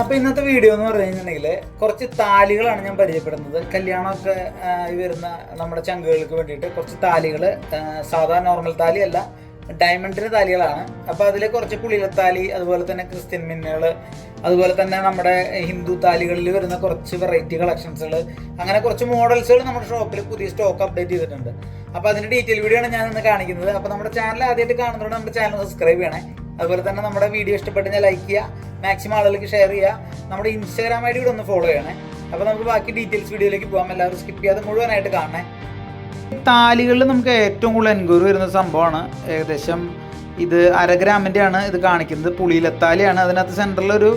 അപ്പൊ ഇന്നത്തെ വീഡിയോ എന്ന് പറഞ്ഞിട്ടുണ്ടെങ്കിൽ കുറച്ച് താലികളാണ് ഞാൻ പരിചയപ്പെടുന്നത്. കല്യാണമൊക്കെ വരുന്ന നമ്മുടെ ചങ്കുകൾക്ക് വേണ്ടിയിട്ട് കുറച്ച് താലികൾ സാധാ നോർമൽ താലി അല്ല ഡയമണ്ടിന്റെ താലികളാണ്. അപ്പൊ അതിൽ കുറച്ച് പുളിയിലത്താലി അതുപോലെ തന്നെ ക്രിസ്ത്യൻ മിന്നുകൾ അതുപോലെ തന്നെ നമ്മുടെ ഹിന്ദു താലികളിൽ വരുന്ന കുറച്ച് വെറൈറ്റി കളക്ഷൻസുകൾ അങ്ങനെ കുറച്ച് മോഡൽസുകൾ നമ്മുടെ ഷോപ്പിൽ പുതിയ സ്റ്റോക്ക് അപ്ഡേറ്റ് ചെയ്തിട്ടുണ്ട്. അപ്പൊ അതിന്റെ ഡീറ്റെയിൽ വീഡിയോ ആണ് ഞാൻ ഇന്ന് കാണിക്കുന്നത്. അപ്പൊ നമ്മുടെ ചാനൽ ആദ്യമായിട്ട് കാണുന്നതുകൊണ്ട് നമ്മുടെ ചാനൽ സബ്സ്ക്രൈബ് ചെയ്യണേ. അതുപോലെ തന്നെ നമ്മുടെ വീഡിയോ ഇഷ്ടപ്പെട്ട് ലൈക്ക് ചെയ്യുക മാക്സിമം ആളുകൾക്ക് ഷെയർ ചെയ്യുക നമ്മുടെ ഇൻസ്റ്റാഗ്രാം ഐ ഡി കൂടെ ഒന്ന് ഫോളോ ചെയ്യണേ. അപ്പോൾ നമുക്ക് ബാക്കി ഡീറ്റെയിൽസ് വീഡിയോയിലേക്ക് പോകാം എല്ലാവരും സ്കിപ്പ് ചെയ്യാതെ മുഴുവനായിട്ട് കാണണേ. താലികളിൽ നമുക്ക് ഏറ്റവും കൂടുതൽ എൻക്വയറി വരുന്ന സംഭവമാണ്. ഏകദേശം ഇത് അര ഗ്രാമിന്റെ ആണ് ഇത് കാണിക്കുന്നത്. പുളിയിലത്താലിയാണ്. അതിനകത്ത് സെന്ററിൽ ഒരു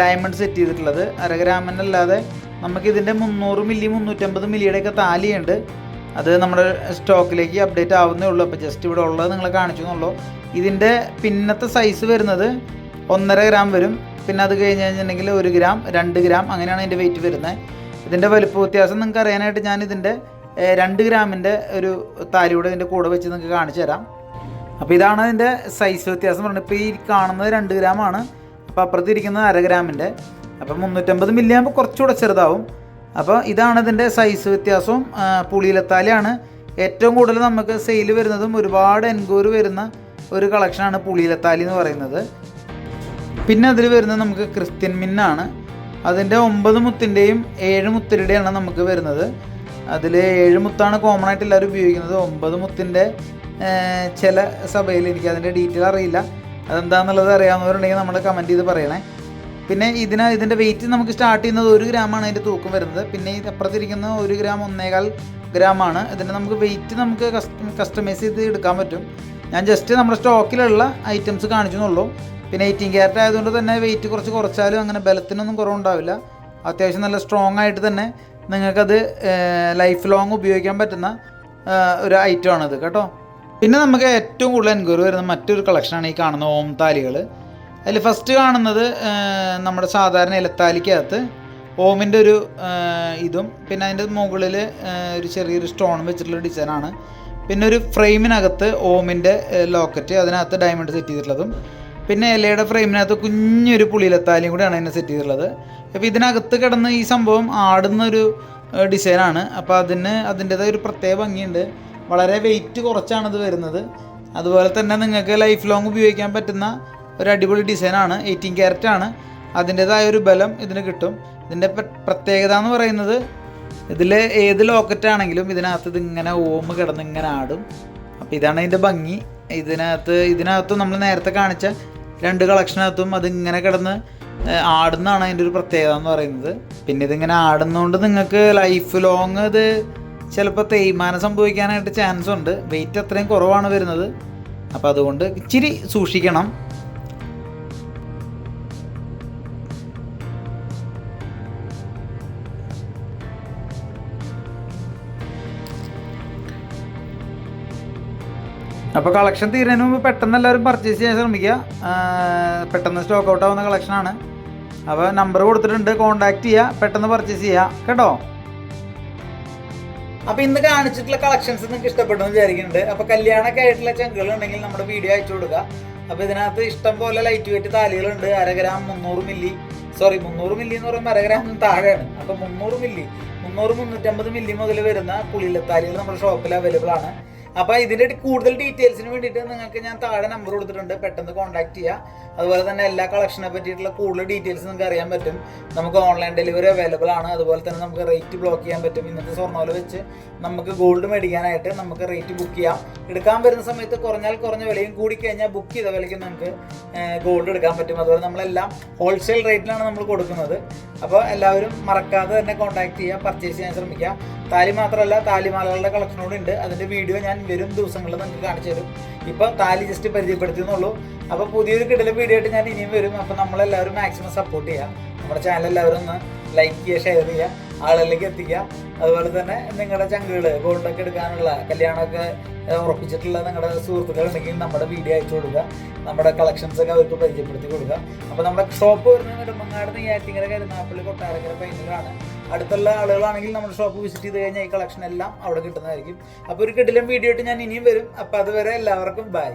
ഡയമണ്ട് സെറ്റ് ചെയ്തിട്ടുള്ളത്. അര നമുക്ക് ഇതിന്റെ മുന്നൂറ് മില്ലി മുന്നൂറ്റമ്പത് മില്ലിയുടെയൊക്കെ താലിയുണ്ട്. അത് നമ്മുടെ സ്റ്റോക്കിലേക്ക് അപ്ഡേറ്റ് ആവുന്നേ ഉള്ളൂ. അപ്പോൾ ജസ്റ്റ് ഇവിടെ ഉള്ളത് നിങ്ങളെ കാണിച്ചു എന്നുള്ളൂ. ഇതിന്റെ പിന്നത്തെ സൈസ് വരുന്നത് ഒന്നര ഗ്രാം വരും. പിന്നെ അത് കഴിഞ്ഞ് കഴിഞ്ഞിട്ടുണ്ടെങ്കിൽ ഒരു ഗ്രാം രണ്ട് ഗ്രാം അങ്ങനെയാണ് ഇതിന്റെ വെയിറ്റ് വരുന്നത്. ഇതിന്റെ വലുപ്പ വ്യത്യാസം നിങ്ങൾക്ക് അറിയാനായിട്ട് ഞാൻ ഇതിന്റെ രണ്ട് ഗ്രാമിന്റെ ഒരു താരിയുടെ ഇതിന്റെ കൂടെ വെച്ച് നിങ്ങൾക്ക് കാണിച്ചു തരാം. അപ്പോൾ ഇതാണ് ഇതിന്റെ സൈസ് വ്യത്യാസം പറയുന്നത് ഇപ്പോൾ ഈ കാണുന്നത് രണ്ട് ഗ്രാമാണ് അപ്പോൾ അപ്പുറത്തിരിക്കുന്നത് അര ഗ്രാമിന്റെ അപ്പോൾ മുന്നൂറ്റമ്പത് മില്ലി ആകുമ്പോൾ കുറച്ചുകൂടെ ചെറുതാവും. അപ്പോൾ ഇതാണ് ഇതിന്റെ സൈസ് വ്യത്യാസവും പുളിയിലത്താലിയാണ്. ഏറ്റവും കൂടുതൽ നമുക്ക് സെയിൽ വരുന്നതും ഒരുപാട് എൻക്വയറി വരുന്ന ഒരു കളക്ഷനാണ് പുളിയിലത്താലി എന്ന് പറയുന്നത്. പിന്നെ അതിൽ വരുന്നത് നമുക്ക് ക്രിസ്ത്യൻ മിന്നാണ്. അതിന്റെ ഒമ്പത് മുത്തിന്റെയും ഏഴ് മുത്തിരുടെയാണ് നമുക്ക് വരുന്നത്. അതിൽ ഏഴ് മുത്താണ് കോമൺ ആയിട്ട് എല്ലാവരും ഉപയോഗിക്കുന്നത്. ഒമ്പത് മുത്തിന്റെ ചില സഭയിൽ എനിക്ക് അതിന്റെ ഡീറ്റെയിൽ അറിയില്ല. അതെന്താണെന്നുള്ളത് അറിയാവുന്നവരുണ്ടെങ്കിൽ നമ്മൾ കമന്റ് ചെയ്ത് പറയണേ. പിന്നെ ഇതിന് ഇതിന്റെ വെയിറ്റ് നമുക്ക് സ്റ്റാർട്ട് ചെയ്യുന്നത് ഒരു ഗ്രാമാണ് അതിന്റെ തൂക്കം വരുന്നത്. പിന്നെ ഇത് അപ്പുറത്തിരിക്കുന്ന ഒരു ഗ്രാം ഒന്നേകാൽ ഗ്രാമാണ്. ഇതിന്റെ നമുക്ക് വെയിറ്റ് നമുക്ക് കസ്റ്റമൈസ് ചെയ്ത് എടുക്കാൻ പറ്റും. ഞാൻ ജസ്റ്റ് നമ്മുടെ സ്റ്റോക്കിലുള്ള ഐറ്റംസ് കാണിച്ചു എന്നുള്ളൂ പിന്നെ എയ്റ്റീൻ ക്യാരറ്റ് ആയതുകൊണ്ട് തന്നെ വെയിറ്റ് കുറച്ച് കുറച്ചാലും അങ്ങനെ ബലത്തിനൊന്നും കുറവുണ്ടാവില്ല. അത്യാവശ്യം നല്ല സ്ട്രോങ് ആയിട്ട് തന്നെ നിങ്ങൾക്കത് ലൈഫ് ലോങ് ഉപയോഗിക്കാൻ പറ്റുന്ന ഒരു ഒരു ഐറ്റമാണിത് കേട്ടോ. പിന്നെ നമുക്ക് ഏറ്റവും കൂടുതൽ എൻക്വയറി വരുന്ന മറ്റൊരു കളക്ഷനാണ് ഈ കാണുന്ന ഓം താലികൾ അതിൽ ഫസ്റ്റ് കാണുന്നത് നമ്മുടെ സാധാരണ ഇലത്താലിക്കകത്ത് ഓമിന്റെ ഒരു ഇതും പിന്നെ അതിന്റെ മുകളിൽ ഒരു ചെറിയൊരു സ്റ്റോൺ വെച്ചിട്ടുള്ള ഡിസൈനാണ് പിന്നെ ഒരു ഫ്രെയിമിനകത്ത് ഓമിന്റെ ലോക്കറ്റ് അതിനകത്ത് ഡയമണ്ട് സെറ്റ് ചെയ്തിട്ടുള്ളതും പിന്നെ ഇലയുടെ ഫ്രെയിമിനകത്ത് കുഞ്ഞൊരു പുളിയിലത്താലിയും കൂടിയാണ് അതിനെ സെറ്റ് ചെയ്തിട്ടുള്ളത്. അപ്പോൾ ഇതിനകത്ത് കിടന്ന് ഈ സംഭവം ആടുന്നൊരു ഡിസൈനാണ് അപ്പോൾ അതിന് അതിന്റേതായ ഒരു പ്രത്യേക ഭംഗിയുണ്ട്. വളരെ വെയിറ്റ് കുറച്ചാണ് ഇത് വരുന്നത്. അതുപോലെ തന്നെ നിങ്ങൾക്ക് ലൈഫ് ലോങ് ഉപയോഗിക്കാൻ പറ്റുന്ന ഒരു അടിപൊളി ഡിസൈനാണ് എയ്റ്റീൻ ക്യാരറ്റ് ആണ്. അതിന്റേതായ ഒരു ബലം ഇതിന് കിട്ടും. ഇതിന്റെ പ്രത്യേകത എന്ന് പറയുന്നത് ഇതിൽ ഏത് ലോക്കറ്റ് ആണെങ്കിലും ഇതിനകത്ത് ഇതിങ്ങനെ ഓമ് കിടന്ന് ഇങ്ങനെ ആടും. അപ്പോൾ ഇതാണ് ഇതിന്റെ ഭംഗി. ഇതിനകത്ത് ഇതിനകത്തും നമ്മൾ നേരത്തെ കാണിച്ച രണ്ട് കളക്ഷനകത്തും അതിങ്ങനെ കിടന്ന് ആടുന്നതാണ് അതിന്റെ ഒരു പ്രത്യേകത എന്ന് പറയുന്നത്. പിന്നെ ഇതിങ്ങനെ ആടുന്നതുകൊണ്ട് നിങ്ങൾക്ക് ലൈഫ് ലോങ് ഇത് ചിലപ്പോൾ തേയ്മാനം സംഭവിക്കാനായിട്ട് ചാൻസ് ഉണ്ട്. വെയിറ്റ് അത്രയും കുറവാണ് വരുന്നത്. അപ്പോൾ അതുകൊണ്ട് ഇച്ചിരി സൂക്ഷിക്കണം. അപ്പോൾ കളക്ഷൻ തീരുന്നതിന് മുമ്പ് പെട്ടെന്ന് എല്ലാവരും പർച്ചേസ് ചെയ്യാൻ ശ്രമിക്കുക. പെട്ടെന്ന് സ്റ്റോക്ക് ഔട്ട് ആവുന്ന കളക്ഷനാണ് അപ്പോൾ നമ്പർ കൊടുത്തിട്ടുണ്ട് കോൺടാക്ട് ചെയ്യുക പെട്ടെന്ന് പർച്ചേസ് ചെയ്യുക കേട്ടോ? അപ്പൊ ഇന്ന് കാണിച്ചിട്ടുള്ള കളക്ഷൻസ് നിങ്ങൾക്ക് ഇഷ്ടപ്പെട്ടു എന്ന് വിചാരിക്കുന്നുണ്ട്. അപ്പൊ കല്യാണമൊക്കെ ആയിട്ടുള്ള ചെങ്കുകൾ ഉണ്ടെങ്കിൽ നമ്മുടെ വീഡിയോ അയച്ചു കൊടുക്കുക. അപ്പൊ ഇതിനകത്ത് ഇഷ്ടം പോലെ ലൈറ്റ് വെയിറ്റ് താലികളുണ്ട്. അരഗ്രാം മുന്നൂറ് മില്ലി സോറി മുന്നൂറ് മില്ലി എന്ന് പറയുമ്പോൾ അരഗ്രാം താഴെയാണ്. അപ്പൊ മുന്നൂറ് മില്ലി മുന്നൂറ് മുന്നൂറ്റമ്പത് മില്ലി മുതൽ വരുന്ന പുളിയിലത്താലികൾ നമ്മുടെ ഷോപ്പിൽ അവൈലബിൾ ആണ്. അപ്പൊ ഇതിന്റെ കൂടുതൽ ഡീറ്റെയിൽസിന് വേണ്ടിയിട്ട് നിങ്ങൾക്ക് ഞാൻ താഴെ നമ്പർ കൊടുത്തിട്ടുണ്ട്. പെട്ടെന്ന് കോൺടാക്ട് ചെയ്യുക അതുപോലെ തന്നെ എല്ലാ കളക്ഷനെ പറ്റിയിട്ടുള്ള കൂടുതൽ ഡീറ്റെയിൽസ് നിങ്ങൾക്ക് അറിയാൻ പറ്റും. നമുക്ക് ഓൺലൈൻ ഡെലിവറി അവൈലബിൾ ആണ്. അതുപോലെ തന്നെ നമുക്ക് റേറ്റ് ബ്ലോക്ക് ചെയ്യാൻ പറ്റും. ഇന്നത്തെ സ്വർണോല വെച്ച് നമുക്ക് ഗോൾഡ് മേടിക്കാനായിട്ട് നമുക്ക് റേറ്റ് ബുക്ക് ചെയ്യാം. എടുക്കാൻ വരുന്ന സമയത്ത് കുറഞ്ഞാൽ കുറഞ്ഞ വിലയും കൂടി കഴിഞ്ഞാൽ ബുക്ക് ചെയ്ത വിലയ്ക്ക് നമുക്ക് ഗോൾഡ് എടുക്കാൻ പറ്റും. അതുപോലെ നമ്മളെല്ലാം ഹോൾസെയിൽ റേറ്റിലാണ് നമ്മൾ കൊടുക്കുന്നത്. അപ്പോൾ എല്ലാവരും മറക്കാതെ തന്നെ കോൺടാക്ട് ചെയ്യുക പർച്ചേസ് ചെയ്യാൻ ശ്രമിക്കുക താലി മാത്രമല്ല താലിമാലകളുടെ കളക്ഷൻ കൂടെ ഉണ്ട്. അതിന്റെ വീഡിയോ ഞാൻ വരും ദിവസങ്ങളിൽ നിങ്ങൾക്ക് കാണിച്ചു തരും. ഇപ്പോൾ താലി ജസ്റ്റ് പരിചയപ്പെടുത്തിയെന്നുള്ളൂ. അപ്പോൾ പുതിയൊരു കിടല വീഡിയോ ആയിട്ട് ഞാൻ ഇനിയും വരും. അപ്പോൾ നമ്മളെല്ലാവരും മാക്സിമം സപ്പോർട്ട് ചെയ്യുക നമ്മുടെ ചാനൽ എല്ലാവരും ഒന്ന് ലൈക്ക് ചെയ്യുക ഷെയർ ചെയ്യുക ആളുകളിലേക്ക് എത്തിക്കുക. അതുപോലെ തന്നെ നിങ്ങളുടെ ചങ്കുകൾ ഗോൾഡൊക്കെ എടുക്കാനുള്ള കല്യാണമൊക്കെ ഉറപ്പിച്ചിട്ടുള്ള നിങ്ങളുടെ സുഹൃത്തുക്കൾ ഉണ്ടെങ്കിൽ നമ്മുടെ വീഡിയോ അയച്ചു കൊടുക്കുക. നമ്മുടെ കളക്ഷൻസ് ഒക്കെ അവർക്ക് പരിചയപ്പെടുത്തി കൊടുക്കുക. അപ്പോൾ നമ്മുടെ ഷോപ്പ് വരുന്ന വരുന്നത് നെടുമങ്ങാട് നെയ്യാറ്റിങ്ങര കരുനാപ്പള്ളി കൊട്ടാരക്കര പൈനലാണ് അടുത്തുള്ള ആളുകളാണെങ്കിൽ നമ്മുടെ ഷോപ്പ് വിസിറ്റ് ചെയ്ത് കഴിഞ്ഞാൽ ഈ കളക്ഷൻ എല്ലാം അവിടെ കിട്ടുന്നതായിരിക്കും. അപ്പോൾ ഒരു കിടിലം വീഡിയോ ആയിട്ട് ഞാൻ ഇനിയും വരും. അപ്പോൾ അതുവരെ എല്ലാവർക്കും ബൈ